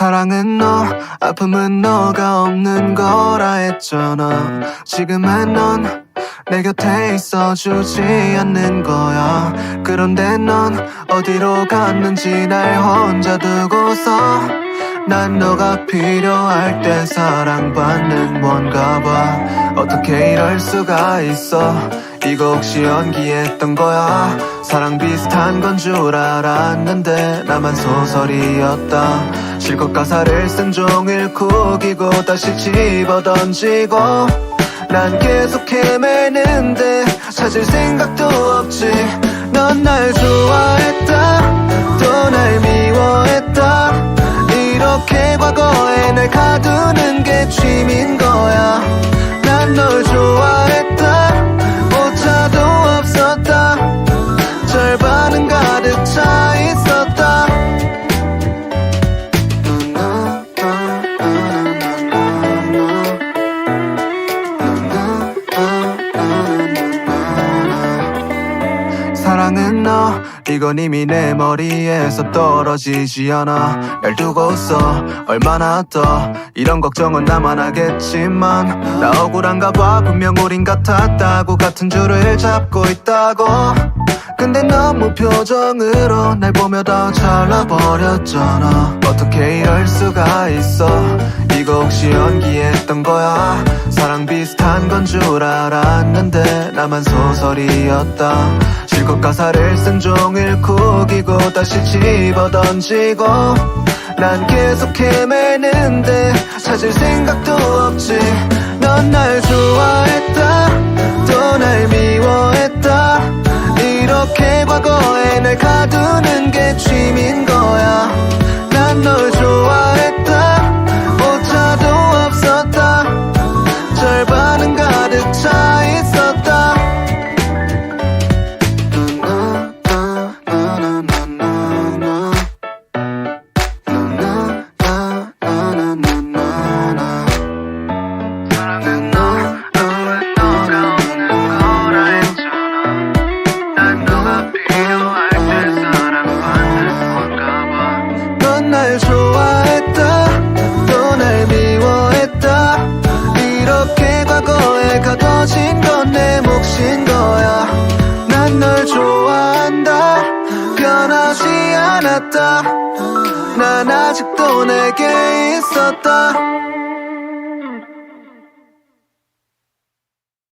사랑은 너, 아픔은 너가 없는 거라 했잖아. 지금은 넌 내 곁에 있어주지 않는 거야. 그런데 넌 어디로 갔는지 날 혼자 두고서 난 너가 필요할 때 사랑받는 뭔가 봐. 어떻게 이럴 수가 있어? 이거 혹시 연기했던 거야? 사랑 비슷한 건 줄 알았는데 나만 소설이었다. 실컷 가사를 쓴 종일 구기고 다시 집어 던지고 난 계속 헤매는데 찾을 생각도 없지. 넌날 좋아 사랑은 너. 이건 이미 내 머리에서 떨어지지 않아. 날 두고서 얼마나 더. 이런 걱정은 나만 하겠지만 나 억울한가 봐. 분명 우린 같았다고 같은 줄을 잡고 있다고. 근데 너무 표정으로 날 보며 더 잘라버렸잖아. 어떻게 이럴 수가 있어? 이거 혹시 연기했던 거야? 사랑 비슷한 건 줄 알았는데 나만 소설이었다 실컷 가사를 쓴 종일 구기고 다시 집어 던지고 난 계속 헤매는데 찾을 생각도 없지. 넌 날 좋아했다 않았다 난 아직도 내게 있었다